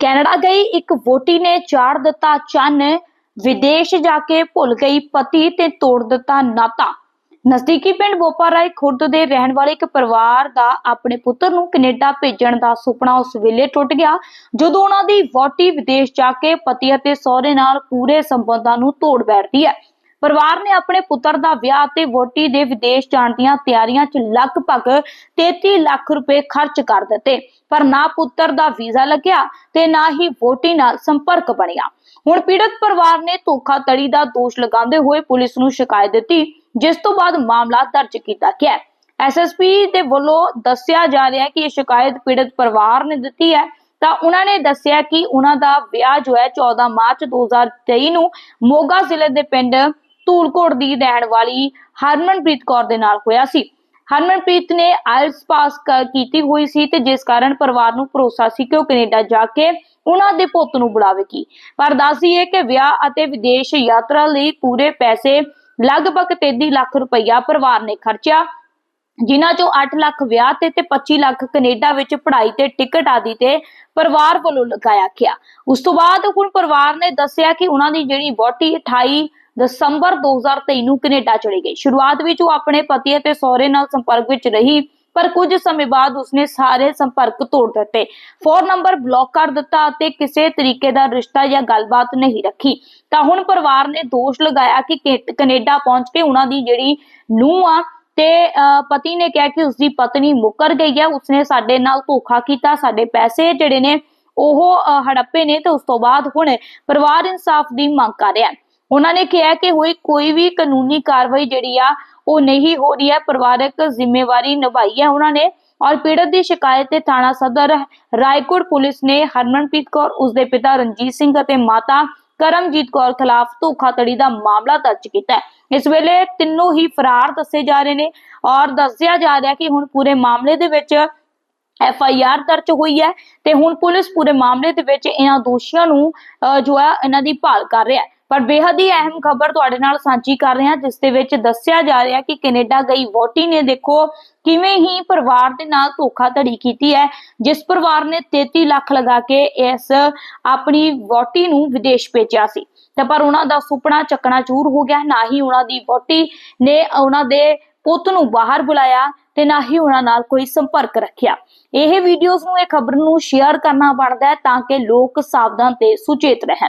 Canada ਗਈ, ਇੱਕ ਵੋਟੀ ਨੇ ਚਾੜ ਦਿੱਤਾ ਚੰਨ, ਵਿਦੇਸ਼ ਜਾ ਕੇ ਭੁੱਲ ਗਈ ਪਤੀ ਤੇ ਤੋੜ ਦਿੱਤਾ ਨਾਤਾ। ਨਜ਼ਦੀਕੀ ਪਿੰਡ ਬੋਪਾਰਾਏ ਖੁਰਦ ਦੇ ਰਹਿਣ ਵਾਲੇ ਇੱਕ ਪਰਿਵਾਰ ਦਾ ਆਪਣੇ ਪੁੱਤਰ ਨੂੰ ਕੈਨੇਡਾ ਭੇਜਣ ਦਾ ਸੁਪਨਾ ਉਸ ਵੇਲੇ ਟੁੱਟ ਗਿਆ, ਜਦੋਂ ਉਹਨਾਂ ਦੀ ਵੋਟੀ ਵਿਦੇਸ਼ ਜਾ ਕੇ ਪਤੀ ਅਤੇ ਸਹੁਰੇ ਨਾਲ ਪੂਰੇ ਸੰਬੰਧਾਂ ਨੂੰ ਤੋੜ ਬੈਠਦੀ ਹੈ। ਪਰਿਵਾਰ ਨੇ ਆਪਣੇ ਪੁੱਤਰ ਦਾ ਵਿਆਹ ਤੇ ਵੋਟੀ ਦੇ ਵਿਦੇਸ਼ ਜਾਣ ਦੀਆਂ ਤਿਆਰੀਆਂ 'ਚ ਲਗਭਗ 33 ਲੱਖ ਰੁਪਏ ਖਰਚ ਕਰ ਦਿੱਤੇ, ਪਰ ਨਾ ਪੁੱਤਰ ਦਾ ਵੀਜ਼ਾ ਲੱਗਿਆ ਤੇ ਨਾ ਹੀ ਵੋਟੀ ਨਾਲ ਸੰਪਰਕ ਬਣਿਆ। ਹੁਣ ਪੀੜਤ ਪਰਿਵਾਰ ਨੇ ਧੋਖਾਧੜੀ ਦਾ ਦੋਸ਼ ਲਗਾਉਂਦੇ ਹੋਏ ਪੁਲਿਸ ਨੂੰ ਸ਼ਿਕਾਇਤ ਦਿੱਤੀ, ਜਿਸ ਤੋਂ ਬਾਅਦ ਮਾਮਲਾ ਦਰਜ ਕੀਤਾ ਗਿਆ। ਐਸਐਸਪੀ ਦੇ ਵੱਲੋਂ ਦੱਸਿਆ ਜਾ ਰਿਹਾ ਹੈ ਕਿ ਇਹ ਸ਼ਿਕਾਇਤ ਪੀੜਤ ਪਰਿਵਾਰ ਨੇ ਦਿੱਤੀ ਹੈ। ਤਾਂ ਉਹਨਾਂ ਨੇ ਦੱਸਿਆ ਕਿ ਉਹਨਾਂ ਦਾ ਵਿਆਹ ਜੋ ਹੈ 14 ਮਾਰਚ 2023 ਨੂੰ ਮੋਗਾ ਜ਼ਿਲ੍ਹੇ ਦੇ ਪਿੰਡ ਧੂਲਕੋਟ ਦੀ ਰਹਿਣ ਵਾਲੀ ਹਰਮਨਪ੍ਰੀਤ ਕੌਰ ਦੇ ਨਾਲ ਹੋਇਆ ਸੀ। ਹਰਮਨਪ੍ਰੀਤ ਨੇ ਆਇਲਸ ਪਾਸ ਕੀਤੀ ਹੋਈ ਸੀ ਤੇ ਜਿਸ ਕਾਰਨ ਪਰਿਵਾਰ ਨੂੰ ਭਰੋਸਾ ਸੀ ਕਿ ਉਹ ਕੈਨੇਡਾ ਜਾ ਕੇ ਉਹਨਾਂ ਦੇ ਪੁੱਤ ਨੂੰ ਬੁਲਾਵੇਗੀ। ਪਰ ਦੱਸੀਏ ਕਿ ਵਿਆਹ ਅਤੇ ਵਿਦੇਸ਼ ਯਾਤਰਾ ਲਈ ਪੂਰੇ ਪੈਸੇ ਲਗਭਗ 33 ਲੱਖ ਰੁਪਈਆ ਪਰਿਵਾਰ ਨੇ ਖਰਚਿਆ, ਜਿਨ੍ਹਾਂ ਚੋਂ 8 ਲੱਖ ਵਿਆਹ ਤੇ ਤੇ 25 ਲੱਖ ਕੈਨੇਡਾ ਵਿੱਚ ਪੜ੍ਹਾਈ ਤੇ ਟਿਕਟ ਆਦਿ ਤੇ ਪਰਿਵਾਰ ਵੱਲੋਂ ਲਗਾਇਆ ਗਿਆ। ਉਸ ਤੋਂ ਬਾਅਦ ਹੁਣ ਪਰਿਵਾਰ ਨੇ ਦੱਸਿਆ ਕਿ ਉਹਨਾਂ ਦੀ ਜਿਹੜੀ ਵੋਟੀ 28 ਦਸੰਬਰ 2023 ਨੂੰ ਕੈਨੇਡਾ ਚਲੀ ਗਈ। ਸ਼ੁਰੂਆਤ ਵਿੱਚ ਉਹ ਆਪਣੇ ਪਤੀ ਅਤੇ ਸਹੁਰੇ ਨਾਲ ਸੰਪਰਕ ਵਿੱਚ ਰਹੀ ਪਰ ਕੁਝ ਸਮੇਂ ਬਾਅਦ ਉਸਨੇ ਸਾਰੇ ਸੰਪਰਕ ਤੋੜ ਦਿੱਤੇ। ਫੋਨ ਨੰਬਰ ਬਲੌਕ ਕਰ ਦਿੱਤਾ ਅਤੇ ਕਿਸੇ ਤਰੀਕੇ ਦਾ ਰਿਸ਼ਤਾ ਜਾਂ ਗੱਲਬਾਤ ਨਹੀਂ ਰੱਖੀ। ਤਾਂ ਹੁਣ ਪਰਿਵਾਰ ਨੇ ਦੋਸ਼ ਲਗਾਇਆ ਕਿ ਕੈ- ਕੈਨੇਡਾ ਪਹੁੰਚ ਕੇ ਉਹਨਾਂ ਦੀ ਜਿਹੜੀ ਨੂੰਹ ਆ ਤੇ ਅਹ, ਪਤੀ ਨੇ ਕਿਹਾ ਕਿ ਉਸਦੀ ਪਤਨੀ ਮੁੱਕਰ ਗਈ ਹੈ ਉਸਨੇ ਸਾਡੇ ਨਾਲ ਧੋਖਾ ਕੀਤਾ ਸਾਡੇ ਪੈਸੇ ਜਿਹੜੇ ਨੇ ਉਹ ਹੜੱਪੇ ਨੇ ਤੇ ਉਸ ਤੋਂ ਬਾਅਦ ਹੁਣ ਪਰਿਵਾਰ ਇਨਸਾਫ ਦੀ ਮੰਗ ਕਰ ਰਿਹਾ ਹੈ। ਉਹਨਾਂ ਨੇ ਕਿਹਾ ਕਿ ਹੋਈ ਕੋਈ ਵੀ ਕਾਨੂੰਨੀ ਕਾਰਵਾਈ ਜਿਹੜੀ ਆ ਉਹ ਨਹੀਂ ਹੋ ਰਹੀ ਹੈ ਪਰਿਵਾਰਕ ਜ਼ਿੰਮੇਵਾਰੀ ਨਿਭਾਈ ਹੈ ਉਹਨਾਂ ਨੇ ਔਰ ਪੀੜਤ ਦੀ ਸ਼ਿਕਾਇਤ ਤੇ ਥਾਣਾ ਸਦਰ ਰਾਏਕੋਟ ਪੁਲਿਸ ਨੇ ਹਰਮਨਪ੍ਰੀਤ ਕੌਰ ਉਸਦੇ ਪਿਤਾ ਰਣਜੀਤ ਸਿੰਘ ਅਤੇ ਮਾਤਾ ਕਰਮਜੀਤ ਕੌਰ ਖਿਲਾਫ ਧੋਖਾਧੜੀ ਦਾ ਮਾਮਲਾ ਦਰਜ ਕੀਤਾ ਹੈ। ਇਸ ਵੇਲੇ ਤਿੰਨੋਂ ਹੀ ਫਰਾਰ ਦੱਸੇ ਜਾ ਰਹੇ ਨੇ ਔਰ ਦੱਸਿਆ ਜਾ ਰਿਹਾ ਕਿ ਹੁਣ ਪੂਰੇ ਮਾਮਲੇ ਦੇ ਵਿੱਚ ਐਫ ਆਈ ਆਰ ਦਰਜ ਹੋਈ ਹੈ ਤੇ ਹੁਣ ਪੁਲਿਸ ਪੂਰੇ ਮਾਮਲੇ ਦੇ ਵਿੱਚ ਇਹਨਾਂ ਦੋਸ਼ੀਆਂ ਨੂੰ ਅਹ, ਜੋ ਹੈ ਇਹਨਾਂ ਦੀ ਭਾਲ ਕਰ ਰਿਹਾ ਹੈ। ਪਰ ਬੇਹੱਦ ਹੀ ਅਹਿਮ ਖਬਰ ਤੁਹਾਡੇ ਨਾਲ ਸਾਂਝੀ ਕਰ ਰਹੇ ਹਾਂ ਜਿਸ ਦੇ ਵਿੱਚ ਦੱਸਿਆ ਜਾ ਰਿਹਾ ਕਿ ਕੈਨੇਡਾ ਗਈ ਵੋਟੀ ਨੇ ਦੇਖੋ ਕਿਵੇਂ ਹੀ ਪਰਿਵਾਰ ਦੇ ਨਾਲ ਧੋਖਾਧੜੀ ਕੀਤੀ ਹੈ, ਜਿਸ ਪਰਿਵਾਰ ਨੇ 33 ਲੱਖ ਲਗਾ ਕੇ ਇਸ ਆਪਣੀ ਵੋਟੀ ਨੂੰ ਵਿਦੇਸ਼ ਭੇਜਿਆ ਸੀ। ਤੇ ਪਰ ਉਹਨਾਂ ਦਾ ਸੁਪਨਾ ਚੱਕਣਾ ਚੂਰ ਹੋ ਗਿਆ, ਨਾ ਹੀ ਉਹਨਾਂ ਦੀ ਵੋਟੀ ਨੇ ਉਹਨਾਂ ਦੇ ਪੁੱਤ ਨੂੰ ਬਾਹਰ ਬੁਲਾਇਆ ਤੇ ਨਾ ਹੀ ਉਹਨਾਂ ਨਾਲ ਕੋਈ ਸੰਪਰਕ ਰੱਖਿਆ। ਇਹ ਵੀਡੀਓਜ਼ ਨੂੰ, ਇਹ ਖਬਰ ਨੂੰ ਸ਼ੇਅਰ ਕਰਨਾ ਬਣਦਾ ਹੈ ਤਾਂ ਕਿ ਲੋਕ ਸਾਵਧਾਨ ਤੇ ਸੁਚੇਤ ਰਹਿਣ।